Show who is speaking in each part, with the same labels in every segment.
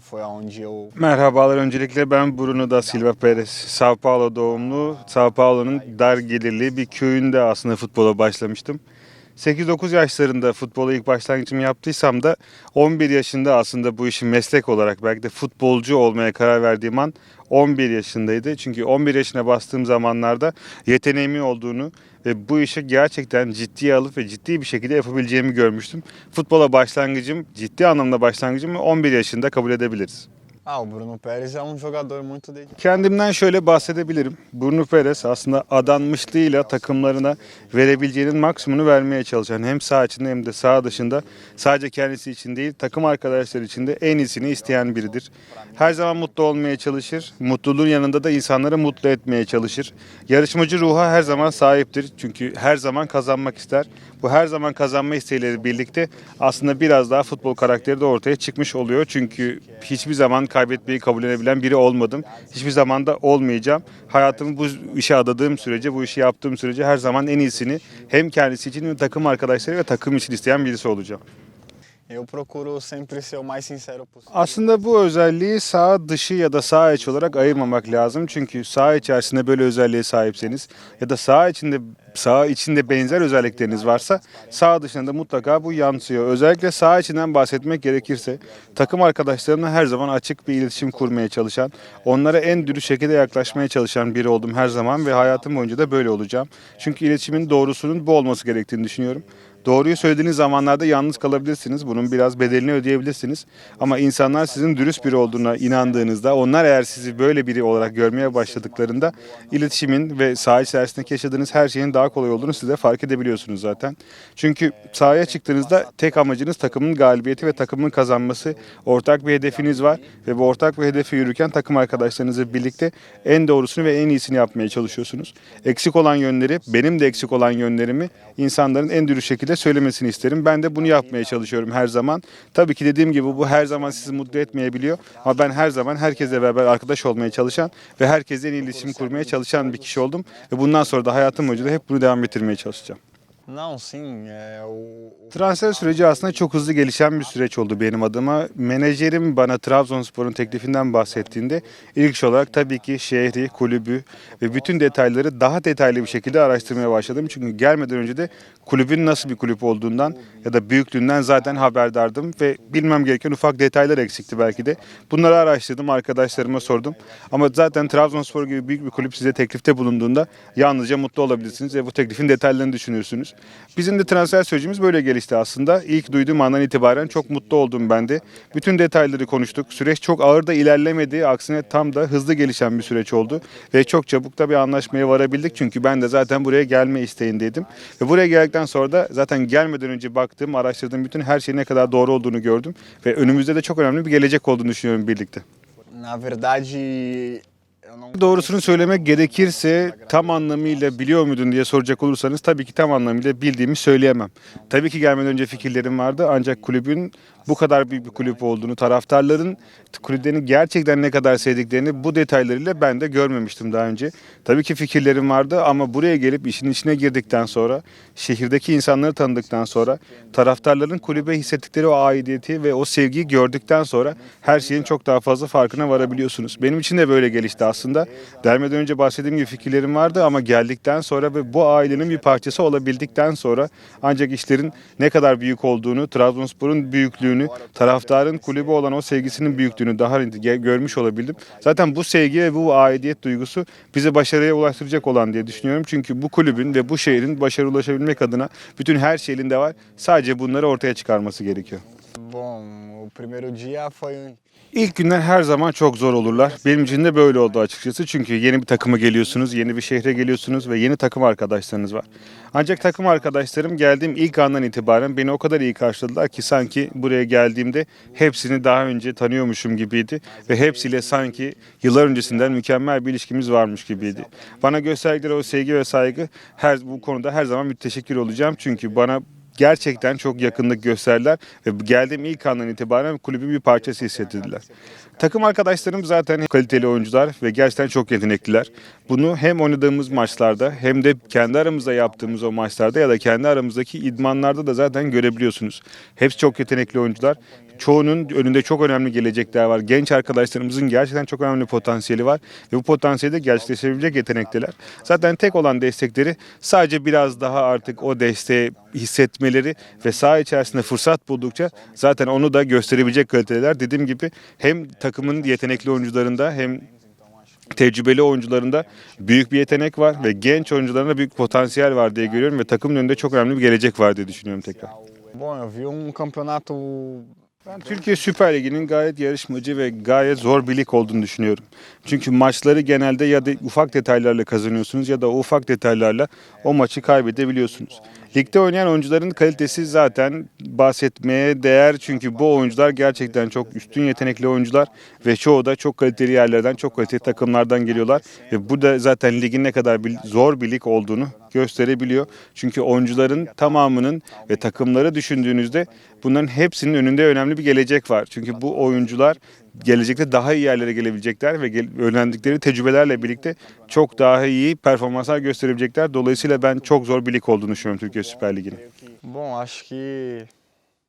Speaker 1: foi aonde eu
Speaker 2: Merhabalar öncelikle ben Bruno da Silva Perez. Sao Paulo doğumlu. Sao Paulo'nun dar gelirli bir köyünde aslında futbola başlamıştım. 8-9 yaşlarında futbola ilk başlangıcımı yaptıysam da 11 yaşında aslında bu işi meslek olarak belki de futbolcu olmaya karar verdiğim an 11 yaşındaydı. Çünkü 11 yaşına bastığım zamanlarda yeteneğimin olduğunu ve bu işi gerçekten ciddiye alıp ve ciddi bir şekilde yapabileceğimi görmüştüm. Futbola başlangıcım, ciddi anlamda başlangıcımı 11 yaşında kabul edebiliriz.
Speaker 1: Ah, o Bruno Pérez é um jogador muito dedicado.
Speaker 2: Kendimden şöyle bahsedebilirim. Bruno Perez aslında adanmışlığıyla takımlarına verebileceğinin maksimumunu vermeye çalışan hem saha içinde hem de saha dışında sadece kendisi için değil takım arkadaşları için de en iyisini isteyen biridir. Her zaman mutlu olmaya çalışır. Mutluluğun yanında da insanları mutlu etmeye çalışır. Yarışmacı ruha her zaman sahiptir. Çünkü her zaman kazanmak ister. Bu her zaman kazanma isteğiyle birlikte aslında biraz daha futbol karakteri de ortaya çıkmış oluyor. Çünkü hiçbir zaman kaybetmeyi kabullenebilen biri olmadım. Hiçbir zaman da olmayacağım. Hayatımı bu işe adadığım sürece, bu işi yaptığım sürece her zaman en iyisini hem kendisi için hem takım arkadaşları ve takım için isteyen birisi olacağım.
Speaker 1: Eu procuro sempre ser o mais sincero possível.
Speaker 2: Aslında bu özelliği sağ dışı ya da sağ iç olarak ayırmamak lazım. Çünkü sağ içerisinde böyle özelliğe sahipseniz ya da sağ içinde sağ içinde benzer özellikleriniz varsa sağ dışında mutlaka bu yansıyor. Özellikle sağ içinden bahsetmek gerekirse takım arkadaşlarımla her zaman açık bir iletişim kurmaya çalışan, onlara en dürüst şekilde yaklaşmaya çalışan biri oldum her zaman ve hayatım boyunca da böyle olacağım. Çünkü iletişimin doğrusunun bu olması gerektiğini düşünüyorum. Doğruyu söylediğiniz zamanlarda yalnız kalabilirsiniz. Bunun biraz bedelini ödeyebilirsiniz. Ama insanlar sizin dürüst biri olduğuna inandığınızda, onlar eğer sizi böyle biri olarak görmeye başladıklarında iletişimin ve saha içerisindeki yaşadığınız her şeyin daha kolay olduğunu siz de fark edebiliyorsunuz zaten. Çünkü sahaya çıktığınızda tek amacınız takımın galibiyeti ve takımın kazanması. Ortak bir hedefiniz var ve bu ortak bir hedefe yürürken takım arkadaşlarınızla birlikte en doğrusunu ve en iyisini yapmaya çalışıyorsunuz. Eksik olan yönleri, benim de eksik olan yönlerimi insanların en dürüst şekilde söylemesini isterim. Ben de bunu yapmaya çalışıyorum her zaman. Tabii ki dediğim gibi bu her zaman sizi mutlu etmeyebiliyor. Ama ben her zaman herkesle beraber arkadaş olmaya çalışan ve herkesle en iyi iletişim kurmaya çalışan bir kişi oldum. Ve bundan sonra da hayatım boyunca da hep bunu devam ettirmeye çalışacağım.
Speaker 1: O
Speaker 2: Transfer süreci aslında çok hızlı gelişen bir süreç oldu benim adıma. Menajerim bana Trabzonspor'un teklifinden bahsettiğinde ilk iş olarak tabii ki şehri, kulübü ve bütün detayları daha detaylı bir şekilde araştırmaya başladım. Çünkü gelmeden önce de kulübün nasıl bir kulüp olduğundan ya da büyüklüğünden zaten haberdardım ve bilmem gereken ufak detaylar eksikti belki de. Bunları araştırdım, arkadaşlarıma sordum. Ama zaten Trabzonspor gibi büyük bir kulüp size teklifte bulunduğunda yalnızca mutlu olabilirsiniz ve bu teklifin detaylarını düşünürsünüz. Bizim de transfer sürecimiz böyle gelişti aslında. İlk duyduğum andan itibaren çok mutlu oldum ben de. Bütün detayları konuştuk. Süreç çok ağır da ilerlemedi. Aksine tam da hızlı gelişen bir süreç oldu. Ve çok çabuk da bir anlaşmaya varabildik. Çünkü ben de zaten buraya gelme isteğindeydim. Ve buraya geldikten sonra da zaten gelmeden önce baktığım, araştırdığım bütün her şeyin ne kadar doğru olduğunu gördüm. Ve önümüzde de çok önemli bir gelecek olduğunu düşünüyorum birlikte.
Speaker 1: na verdade
Speaker 2: Doğrusunu söylemek gerekirse tam anlamıyla biliyor muydun diye soracak olursanız tabii ki tam anlamıyla bildiğimi söyleyemem. Tabii ki gelmeden önce fikirlerim vardı ancak kulübün bu kadar büyük bir kulüp olduğunu, taraftarların kulüplerini gerçekten ne kadar sevdiklerini bu detaylarıyla ben de görmemiştim daha önce. Tabii ki fikirlerim vardı ama buraya gelip işin içine girdikten sonra, şehirdeki insanları tanıdıktan sonra, taraftarların kulübe hissettikleri o aidiyeti ve o sevgiyi gördükten sonra her şeyin çok daha fazla farkına varabiliyorsunuz. Benim için de böyle gelişti aslında. Gelmeden önce bahsettiğim gibi fikirlerim vardı ama geldikten sonra ve bu ailenin bir parçası olabildikten sonra ancak işlerin ne kadar büyük olduğunu, Trabzonspor'un büyüklüğünü, taraftarın kulübü olan o sevgisinin büyüklüğünü daha görmüş olabildim. Zaten bu sevgi ve bu aidiyet duygusu bizi başarıya ulaştıracak olan diye düşünüyorum. Çünkü bu kulübün ve bu şehrin başarı ulaşabilmek adına bütün her şey elinde var. Sadece bunları ortaya çıkarması gerekiyor.
Speaker 1: Bom, o primeiro dia foi
Speaker 2: İlk günler her zaman çok zor olurlar. Benim için de böyle oldu açıkçası. Çünkü yeni bir takıma geliyorsunuz, yeni bir şehre geliyorsunuz ve yeni takım arkadaşlarınız var. Ancak takım arkadaşlarım geldiğim ilk andan itibaren beni o kadar iyi karşıladılar ki sanki buraya geldiğimde hepsini daha önce tanıyormuşum gibiydi ve hepsiyle sanki yıllar öncesinden mükemmel bir ilişkimiz varmış gibiydi. Bana gösterdikleri o sevgi ve saygı her bu konuda her zaman müteşekkir olacağım çünkü bana gerçekten çok yakınlık gösterdiler ve geldiğim ilk andan itibaren kulübün bir parçası hissettirdiler. Takım arkadaşlarım zaten kaliteli oyuncular ve gerçekten çok yetenekliler. Bunu hem oynadığımız maçlarda hem de kendi aramızda yaptığımız o maçlarda ya da kendi aramızdaki idmanlarda da zaten görebiliyorsunuz. Hepsi çok yetenekli oyuncular. Çoğunun önünde çok önemli gelecekler var. Genç arkadaşlarımızın gerçekten çok önemli potansiyeli var ve bu potansiyeli de gerçekleştirebilecek yetenekteler. Zaten tek olan destekleri sadece biraz daha artık o desteği hissetmeleri ve saha içerisinde fırsat buldukça zaten onu da gösterebilecek kaliteler. Dediğim gibi hem takımın yetenekli oyuncularında hem tecrübeli oyuncularında büyük bir yetenek var ve genç oyuncularında büyük potansiyel var diye görüyorum ve takımın önünde çok önemli bir gelecek var diye düşünüyorum tekrar.
Speaker 1: Bom, eu vi um campeonato
Speaker 2: Ben Türkiye Süper Ligi'nin gayet yarışmacı ve gayet zor bir lig olduğunu düşünüyorum. Çünkü maçları genelde ya da ufak detaylarla kazanıyorsunuz ya da ufak detaylarla o maçı kaybedebiliyorsunuz. Ligde oynayan oyuncuların kalitesi zaten bahsetmeye değer çünkü bu oyuncular gerçekten çok üstün yetenekli oyuncular ve çoğu da çok kaliteli yerlerden, çok kaliteli takımlardan geliyorlar ve bu da zaten ligin ne kadar bir- zor bir lig olduğunu gösterebiliyor. Çünkü oyuncuların tamamının ve takımları düşündüğünüzde bunların hepsinin önünde önemli bir gelecek var. Çünkü bu oyuncular gelecekte daha iyi yerlere gelebilecekler ve gel- öğrendikleri tecrübelerle birlikte çok daha iyi performanslar gösterebilecekler. Dolayısıyla ben çok zor bir lig olduğunu düşünüyorum Türkiye Süper Ligi'nin.
Speaker 1: Bom, acho que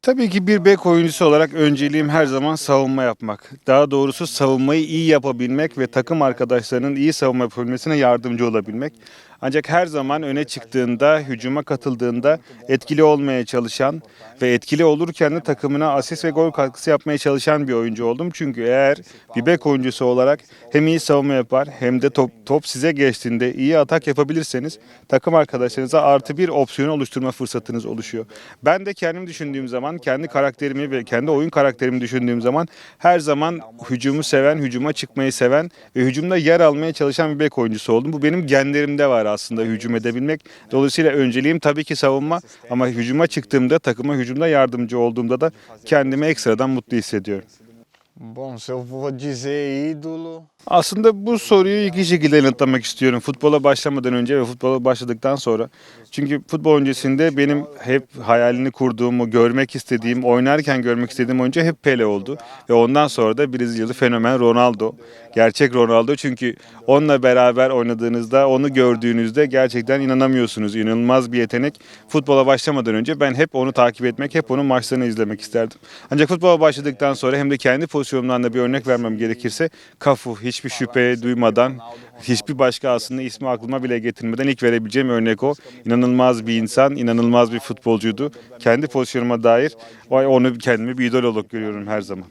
Speaker 2: Tabii ki bir bek oyuncusu olarak önceliğim her zaman savunma yapmak. Daha doğrusu savunmayı iyi yapabilmek ve takım arkadaşlarının iyi savunma yapabilmesine yardımcı olabilmek. Ancak her zaman öne çıktığında, hücuma katıldığında etkili olmaya çalışan ve etkili olurken de takımına asist ve gol katkısı yapmaya çalışan bir oyuncu oldum. Çünkü eğer bir bek oyuncusu olarak hem iyi savunma yapar hem de top, top size geçtiğinde iyi atak yapabilirseniz takım arkadaşlarınıza artı bir opsiyon oluşturma fırsatınız oluşuyor. Ben de kendim düşündüğüm zaman, kendi karakterimi ve kendi oyun karakterimi düşündüğüm zaman her zaman hücumu seven, hücuma çıkmayı seven ve hücumda yer almaya çalışan bir bek oyuncusu oldum. Bu benim genlerimde var aslında hücum edebilmek. Dolayısıyla önceliğim tabii ki savunma ama hücuma çıktığımda, takıma hücumda yardımcı olduğumda da kendimi ekstradan mutlu hissediyorum.
Speaker 1: Bom, se eu vou dizer ídolo,
Speaker 2: Aslında bu soruyu iki şekilde yanıtlamak istiyorum. Futbola başlamadan önce ve futbola başladıktan sonra. Çünkü futbol öncesinde benim hep hayalini kurduğumu, görmek istediğim, oynarken görmek istediğim oyuncu hep Pele oldu. Ve ondan sonra da Brezilyalı fenomen Ronaldo. Gerçek Ronaldo çünkü onunla beraber oynadığınızda, onu gördüğünüzde gerçekten inanamıyorsunuz. İnanılmaz bir yetenek. Futbola başlamadan önce ben hep onu takip etmek, hep onun maçlarını izlemek isterdim. Ancak futbola başladıktan sonra hem de kendi pozisyonumdan da bir örnek vermem gerekirse Cafu hiçbir şüphe duymadan, hiçbir başka aslında ismi aklıma bile getirmeden ilk verebileceğim örnek o. İnanılmaz bir insan, inanılmaz bir futbolcuydu. Kendi pozisyonuma dair onu kendimi bir idol olarak görüyorum her zaman.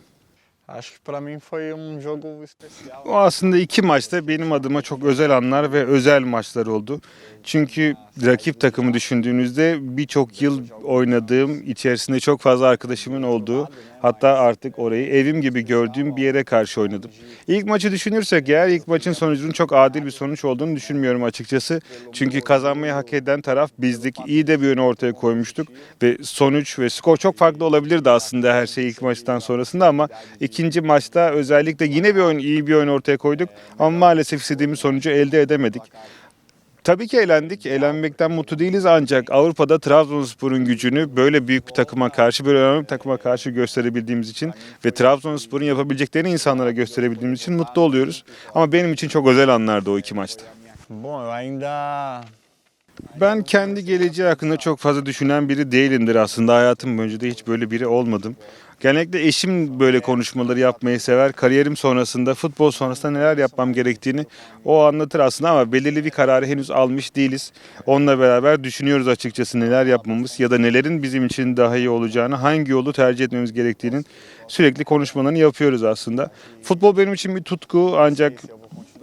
Speaker 1: Acho que para mim foi um jogo especial.
Speaker 2: O aslında iki maçta benim adıma çok özel anlar ve özel maçlar oldu. Çünkü rakip takımı düşündüğünüzde birçok yıl oynadığım, içerisinde çok fazla arkadaşımın olduğu, hatta artık orayı evim gibi gördüğüm bir yere karşı oynadım. İlk maçı düşünürsek eğer ilk maçın sonucunun çok adil bir sonuç olduğunu düşünmüyorum açıkçası. Çünkü kazanmayı hak eden taraf bizdik. İyi de bir yönü ortaya koymuştuk ve sonuç ve skor çok farklı olabilirdi aslında her şey ilk maçtan sonrasında ama ikinci maçta özellikle yine bir oyun iyi bir oyun ortaya koyduk ama maalesef istediğimiz sonucu elde edemedik. Tabii ki eğlendik. Eğlenmekten mutlu değiliz ancak Avrupa'da Trabzonspor'un gücünü böyle büyük bir takıma karşı, böyle önemli bir takıma karşı gösterebildiğimiz için ve Trabzonspor'un yapabileceklerini insanlara gösterebildiğimiz için mutlu oluyoruz. Ama benim için çok özel anlardı o iki maçta.
Speaker 1: Eu ainda
Speaker 2: Ben kendi geleceği hakkında çok fazla düşünen biri değilimdir aslında. Hayatım boyunca da hiç böyle biri olmadım. Genellikle eşim böyle konuşmaları yapmayı sever. Kariyerim sonrasında, futbol sonrasında neler yapmam gerektiğini o anlatır aslında ama belirli bir kararı henüz almış değiliz. Onunla beraber düşünüyoruz açıkçası neler yapmamız ya da nelerin bizim için daha iyi olacağını, hangi yolu tercih etmemiz gerektiğinin sürekli konuşmalarını yapıyoruz aslında. Futbol benim için bir tutku ancak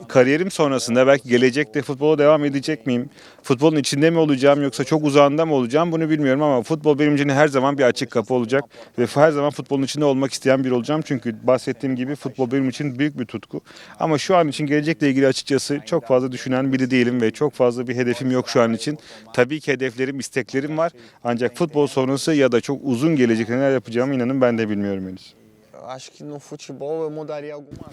Speaker 2: kariyerim sonrasında belki gelecekte futbola devam edecek miyim? Futbolun içinde mi olacağım yoksa çok uzağında mı olacağım bunu bilmiyorum ama futbol benim için her zaman bir açık kapı olacak ve her zaman futbolun içinde olmak isteyen biri olacağım. Çünkü bahsettiğim gibi futbol benim için büyük bir tutku. Ama şu an için gelecekle ilgili açıkçası çok fazla düşünen biri değilim ve çok fazla bir hedefim yok şu an için. Tabii ki hedeflerim, isteklerim var. Ancak futbol sonrası ya da çok uzun gelecekte neler yapacağımı inanın ben de bilmiyorum henüz.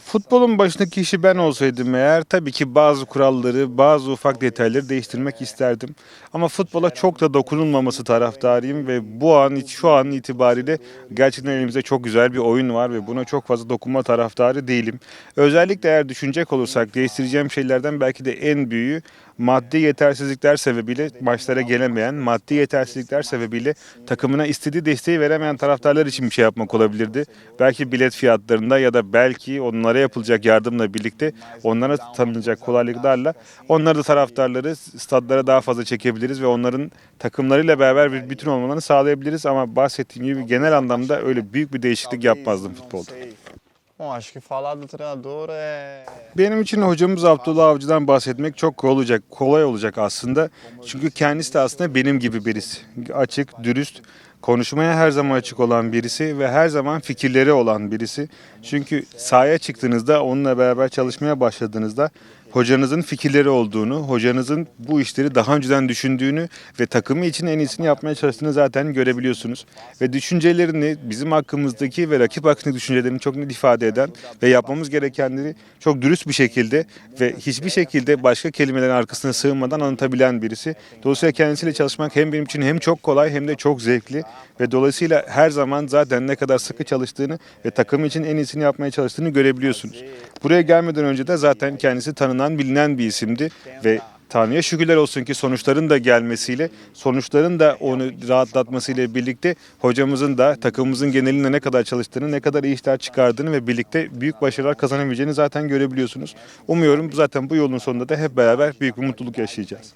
Speaker 2: Futbolun başındaki kişi ben olsaydım eğer tabii ki bazı kuralları, bazı ufak detayları değiştirmek isterdim. Ama futbola çok da dokunulmaması taraftarıyım ve bu an şu an itibariyle gerçekten elimizde çok güzel bir oyun var ve buna çok fazla dokunma taraftarı değilim. Özellikle eğer düşünecek olursak değiştireceğim şeylerden belki de en büyüğü maddi yetersizlikler sebebiyle maçlara gelemeyen, maddi yetersizlikler sebebiyle takımına istediği desteği veremeyen taraftarlar için bir şey yapmak olabilirdi. Belki bilet fiyatlarında ya da belki onlara yapılacak yardımla birlikte onlara tanınacak kolaylıklarla onları da taraftarları stadlara daha fazla çekebiliriz ve onların takımlarıyla beraber bir bütün olmalarını sağlayabiliriz ama bahsettiğim gibi genel anlamda öyle büyük bir değişiklik yapmazdım futbolda.
Speaker 1: Bom, acho que falar do treinador é.
Speaker 2: Benim için hocamız Abdullah Avcı'dan bahsetmek çok kolay olacak, kolay olacak aslında. Çünkü kendisi de aslında benim gibi birisi. Açık, dürüst, konuşmaya her zaman açık olan birisi ve her zaman fikirleri olan birisi. Çünkü sahaya çıktığınızda, onunla beraber çalışmaya başladığınızda hocanızın fikirleri olduğunu, hocanızın bu işleri daha önceden düşündüğünü ve takımı için en iyisini yapmaya çalıştığını zaten görebiliyorsunuz. Ve düşüncelerini bizim hakkımızdaki ve rakip hakkındaki düşüncelerini çok net ifade eden ve yapmamız gerekenleri çok dürüst bir şekilde ve hiçbir şekilde başka kelimelerin arkasına sığınmadan anlatabilen birisi. Dolayısıyla kendisiyle çalışmak hem benim için hem çok kolay hem de çok zevkli ve dolayısıyla her zaman zaten ne kadar sıkı çalıştığını ve takım için en iyisini yapmaya çalıştığını görebiliyorsunuz. Buraya gelmeden önce de zaten kendisi tanınan, bilinen bir isimdi ve Tanrı'ya şükürler olsun ki sonuçların da gelmesiyle, sonuçların da onu rahatlatmasıyla birlikte hocamızın da takımımızın genelinde ne kadar çalıştığını, ne kadar iyi işler çıkardığını ve birlikte büyük başarılar kazanabileceğini zaten görebiliyorsunuz. Umuyorum zaten bu yolun sonunda da hep beraber büyük bir mutluluk yaşayacağız.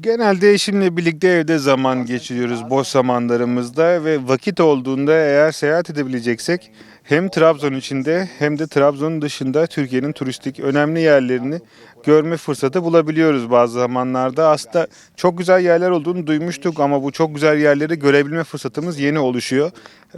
Speaker 2: Genelde eşimle birlikte evde zaman geçiriyoruz boş zamanlarımızda ve vakit olduğunda eğer seyahat edebileceksek hem Trabzon içinde hem de Trabzon dışında Türkiye'nin turistik önemli yerlerini görme fırsatı bulabiliyoruz bazı zamanlarda. Aslında çok güzel yerler olduğunu duymuştuk ama bu çok güzel yerleri görebilme fırsatımız yeni oluşuyor.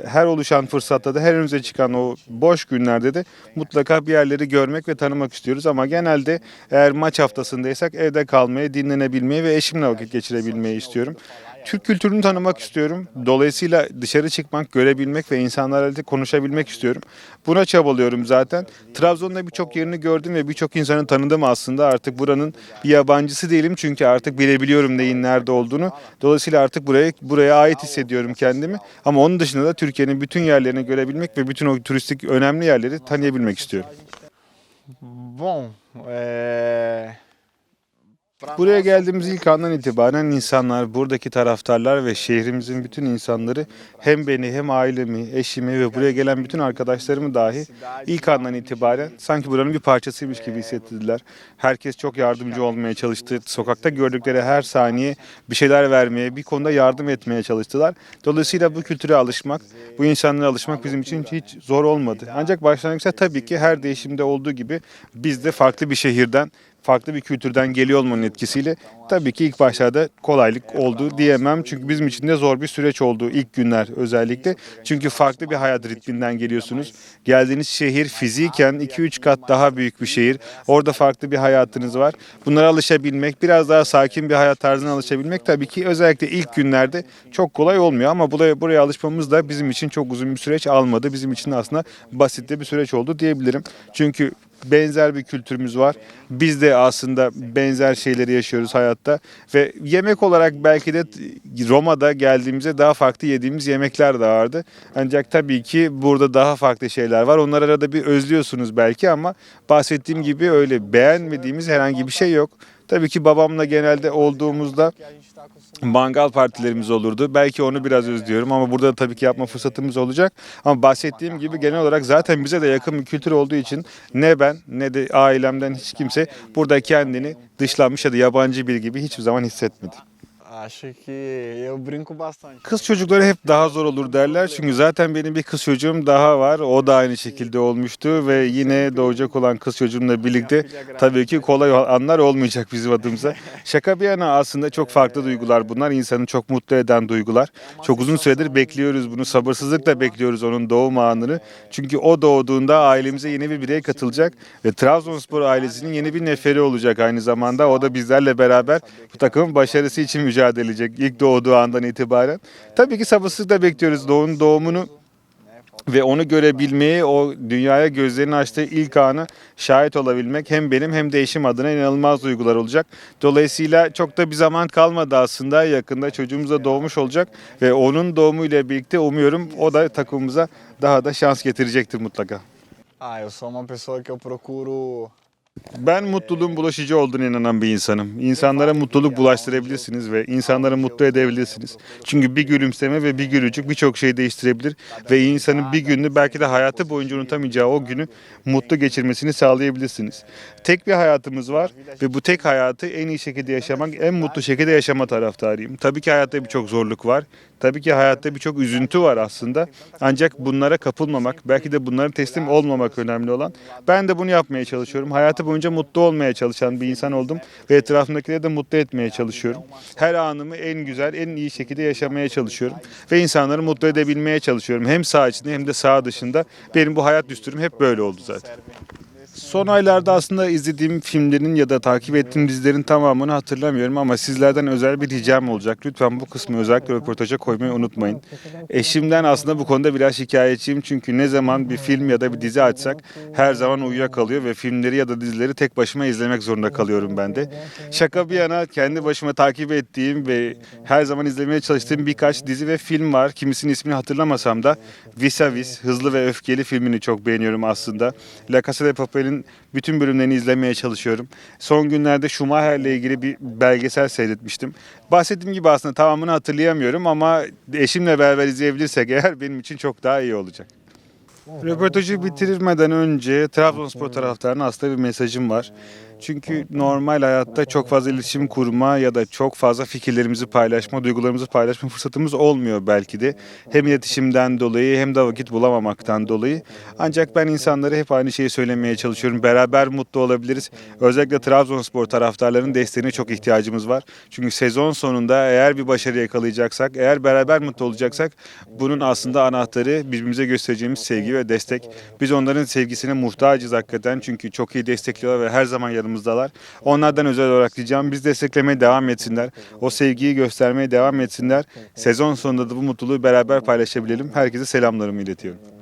Speaker 2: Her oluşan fırsatta da her önümüze çıkan o boş günlerde de mutlaka bir yerleri görmek ve tanımak istiyoruz. Ama genelde eğer maç haftasındaysak evde kalmayı, dinlenebilmeyi ve eşimle vakit geçirebilmeyi istiyorum. Türk kültürünü tanımak istiyorum. Dolayısıyla dışarı çıkmak, görebilmek ve insanlarla konuşabilmek istiyorum. Buna çabalıyorum zaten. Trabzon'da birçok yerini gördüm ve birçok insanı tanıdım aslında. Artık buranın bir yabancısı değilim çünkü artık bilebiliyorum neyin nerede olduğunu. Dolayısıyla artık buraya buraya ait hissediyorum kendimi. Ama onun dışında da Türkiye'nin bütün yerlerini görebilmek ve bütün o turistik önemli yerleri tanıyabilmek istiyorum.
Speaker 1: Bom, é.
Speaker 2: Buraya geldiğimiz ilk andan itibaren insanlar, buradaki taraftarlar ve şehrimizin bütün insanları hem beni hem ailemi, eşimi ve buraya gelen bütün arkadaşlarımı dahi ilk andan itibaren sanki buranın bir parçasıymış gibi hissettirdiler. Herkes çok yardımcı olmaya çalıştı. Sokakta gördükleri her saniye bir şeyler vermeye, bir konuda yardım etmeye çalıştılar. Dolayısıyla bu kültüre alışmak, bu insanlara alışmak bizim için hiç zor olmadı. Ancak başlangıçta tabii ki her değişimde olduğu gibi biz de farklı bir şehirden farklı bir kültürden geliyor olmanın etkisiyle tabii ki ilk başlarda kolaylık oldu diyemem. Çünkü bizim için de zor bir süreç oldu ilk günler özellikle. Çünkü farklı bir hayat ritminden geliyorsunuz. Geldiğiniz şehir fiziken 2-3 kat daha büyük bir şehir. Orada farklı bir hayatınız var. Bunlara alışabilmek, biraz daha sakin bir hayat tarzına alışabilmek tabii ki özellikle ilk günlerde çok kolay olmuyor. Ama buraya, buraya alışmamız da bizim için çok uzun bir süreç almadı. Bizim için aslında basit de bir süreç oldu diyebilirim. Çünkü benzer bir kültürümüz var. Biz de aslında benzer şeyleri yaşıyoruz hayatta ve yemek olarak belki de Roma'da geldiğimizde daha farklı yediğimiz yemekler de vardı. Ancak tabii ki burada daha farklı şeyler var. Onları arada bir özlüyorsunuz belki ama bahsettiğim gibi öyle beğenmediğimiz herhangi bir şey yok. Tabii ki babamla genelde olduğumuzda mangal partilerimiz olurdu. Belki onu biraz özlüyorum ama burada da tabii ki yapma fırsatımız olacak. Ama bahsettiğim gibi genel olarak zaten bize de yakın bir kültür olduğu için ne ben ne de ailemden hiç kimse burada kendini dışlanmış ya da yabancı biri gibi hiçbir zaman hissetmedi.
Speaker 1: Acho que eu brinco bastante.
Speaker 2: Kız çocukları hep daha zor olur derler. Çünkü zaten benim bir kız çocuğum daha var. O da aynı şekilde olmuştu ve yine doğacak olan kız çocuğumla birlikte tabii ki kolay anlar olmayacak bizim adımıza. Şaka bir yana aslında çok farklı duygular bunlar. İnsanı çok mutlu eden duygular. Çok uzun süredir bekliyoruz bunu. Sabırsızlıkla bekliyoruz onun doğum anını. Çünkü o doğduğunda ailemize yeni bir birey katılacak ve Trabzonspor ailesinin yeni bir neferi olacak aynı zamanda. O da bizlerle beraber bu takımın başarısı için mücadele edecek ilk doğduğu andan itibaren. Tabii ki sabırsızlıkla bekliyoruz doğum doğumunu ve onu görebilmeyi, o dünyaya gözlerini açtığı ilk anı şahit olabilmek hem benim hem de eşim adına inanılmaz duygular olacak. Dolayısıyla çok da bir zaman kalmadı aslında. Yakında çocuğumuz da doğmuş olacak ve onun doğumuyla birlikte umuyorum o da takımımıza daha da şans getirecektir mutlaka.
Speaker 1: Ah, eu sou uma pessoa que eu procuro
Speaker 2: Ben mutluluğun bulaşıcı olduğuna inanan bir insanım. İnsanlara mutluluk bulaştırabilirsiniz ve insanları mutlu edebilirsiniz. Çünkü bir gülümseme ve bir gülücük birçok şeyi değiştirebilir ve insanın bir gününü belki de hayatı boyunca unutamayacağı o günü mutlu geçirmesini sağlayabilirsiniz. Tek bir hayatımız var ve bu tek hayatı en iyi şekilde yaşamak, en mutlu şekilde yaşama taraftarıyım. Tabii ki hayatta birçok zorluk var. Tabii ki hayatta birçok üzüntü var aslında. Ancak bunlara kapılmamak, belki de bunlara teslim olmamak önemli olan. Ben de bunu yapmaya çalışıyorum. Hayatı boyunca mutlu olmaya çalışan bir insan oldum ve etrafımdakileri de mutlu etmeye çalışıyorum. Her anımı en güzel, en iyi şekilde yaşamaya çalışıyorum ve insanları mutlu edebilmeye çalışıyorum. Hem sağ içinde hem de sağ dışında. Benim bu hayat düsturum hep böyle oldu zaten. Son aylarda aslında izlediğim filmlerin ya da takip ettiğim dizilerin tamamını hatırlamıyorum ama sizlerden özel bir ricam olacak. Lütfen bu kısmı özellikle röportaja koymayı unutmayın. Eşimden aslında bu konuda biraz şikayetçiyim çünkü ne zaman bir film ya da bir dizi açsak her zaman uyuyakalıyor ve filmleri ya da dizileri tek başıma izlemek zorunda kalıyorum ben de. Şaka bir yana kendi başıma takip ettiğim ve her zaman izlemeye çalıştığım birkaç dizi ve film var. Kimisinin ismini hatırlamasam da Vis Hızlı ve Öfkeli filmini çok beğeniyorum aslında. La Casa de Papel'in bütün bölümlerini izlemeye çalışıyorum. Son günlerde Schumacher'le ilgili bir belgesel seyretmiştim. Bahsettiğim gibi aslında tamamını hatırlayamıyorum ama eşimle beraber izleyebilirsek eğer benim için çok daha iyi olacak. Röportajı bitirmeden önce Trabzonspor taraftarına aslında bir mesajım var. Çünkü normal hayatta çok fazla iletişim kurma ya da çok fazla fikirlerimizi paylaşma, duygularımızı paylaşma fırsatımız olmuyor belki de. Hem iletişimden dolayı hem de vakit bulamamaktan dolayı. Ancak ben insanlara hep aynı şeyi söylemeye çalışıyorum. Beraber mutlu olabiliriz. Özellikle Trabzonspor taraftarlarının desteğine çok ihtiyacımız var. Çünkü sezon sonunda eğer bir başarı yakalayacaksak, eğer beraber mutlu olacaksak bunun aslında anahtarı birbirimize göstereceğimiz sevgi ve destek. Biz onların sevgisine muhtacız hakikaten çünkü çok iyi destekliyorlar ve her zaman yanımızdalar. Onlardan özel olarak ricam biz desteklemeye devam etsinler. O sevgiyi göstermeye devam etsinler. Sezon sonunda da bu mutluluğu beraber paylaşabilelim. Herkese selamlarımı iletiyorum.